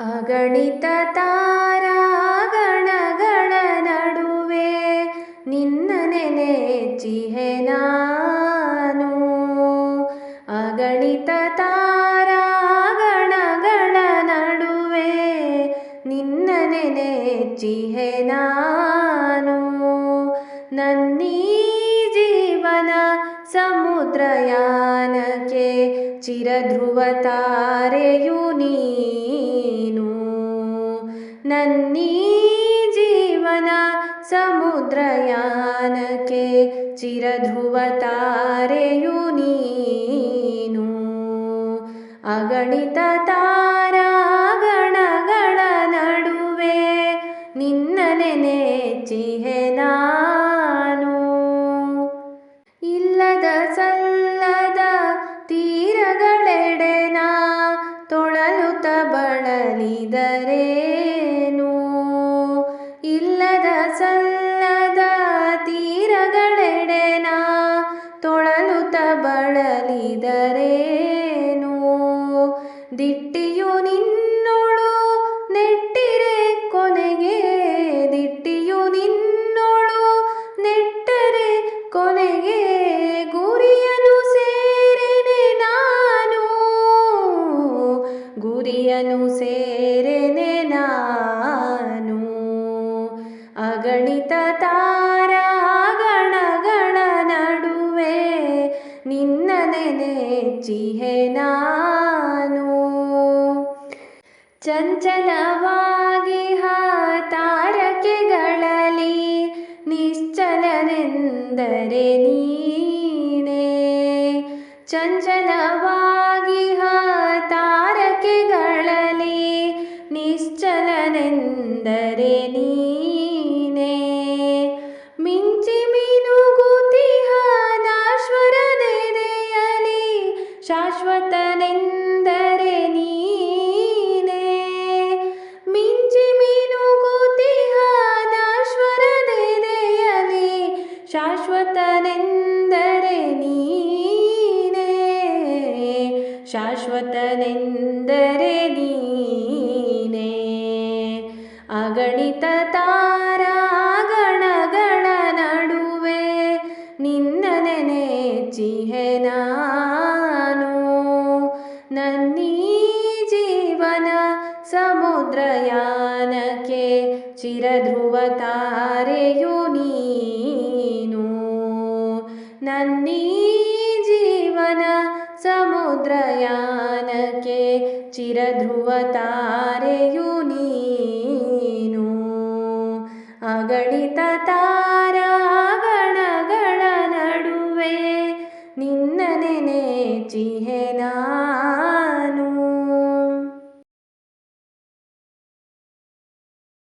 ಅಗಣಿತ ತಾರಾಗಣಗಳ ನಡುವೆ ನಿನ್ನ ನೆನೆಚಿಹೆ ನಾನು. ಅಗಣಿತ ತಾರಾಗಣಗಳ ನಡುವೆ ನಿನ್ನ ನೆನೆಚಿಹೆ ನಾನು. ನನ್ನೀ ಜೀವನ ಸಮುದ್ರಯಾನಕ್ಕೆ ಚಿರಧ್ರುವ ತಾರೆಯು ನೀನು ನನ್ನೀ ಜೀವನ ಸಮುದ್ರಯಾನಕ್ಕೆ ಚಿರಧ್ರುವ ತಾರೆಯು ನೀನು. ಅಗಣಿತ ತಾರಾಗಣಗಳ ನಡುವೆ ನಿನ್ನ ನೆನೆಚಿಹೆ ನಾನು. ಇಲ್ಲದ ಸಲ್ಲದ ತೀರಗಳೆಡೆನ ತೊಳಲುತ್ತ ಬಳಲಿದರೇನು ದಿಟ್ಟಿಯು ನಿನ್ನೊಳು, ನೆಟ್ಟಿರೆ ಕೊನೆಗೆ ದಿಟ್ಟಿಯು ನಿನ್ನೊಳು, ನೆಟ್ಟರೆ ಕೊನೆಗೆ ಗುರಿಯನು ಸೇರೆನೆ ನಾನು. ಗುರಿಯನು ಸೇರೆನೆ ನಾನು. ಅಗಣಿತ ತಾರಾಗಣಗಳ ನಡುವೆ ನಿನ್ನ ನೆನೆಚಿಹೆ ಚಂಚಲವಾಗಿ ತಾರಕೆಗಳಲ್ಲಿ ನಿಶ್ಚಲನೆಂದರೆ ನೀನೇ. ಚಂಚಲವಾಗಿ ತಾರಕೆಗಳಲ್ಲಿ ನಿಶ್ಚಲನೆಂದರೆ ನೀನೇ. ಮಿಂಚಿ ಮಿನುಗುತಿಹ ನಾಶ್ವರನೆದೆಯಲಿ ಶಾಶ್ವತನೆಂದರೆ ಶಾಶ್ವತನೆಂದರೆ ನೀನೇ. ಶಾಶ್ವತನೆಂದರೆ ನೀನೇ. ಅಗಣಿತ ತಾರಾಗಣಗಳ ನಡುವೆ ನಿನ್ನ ನೆನೆಚಿಹೆ ನಾನು. ನನ್ನೀ ಜೀವನ ಸಮುದ್ರಯಾನಕ್ಕೆ ಚಿರಧ್ರುವ ತಾರೆಯು ನೀನು ನನ್ನೀ ಜೀವನ ಸಮುದ್ರಯಾನಕ್ಕೆ ಚಿರಧ್ರುವ ತಾರೆಯು ನೀನು. ಅಗಣಿತ ತಾರಾಗಣಗಳ ನಡುವೆ ನಿನ್ನ ನೆನೆಚಿಹೆ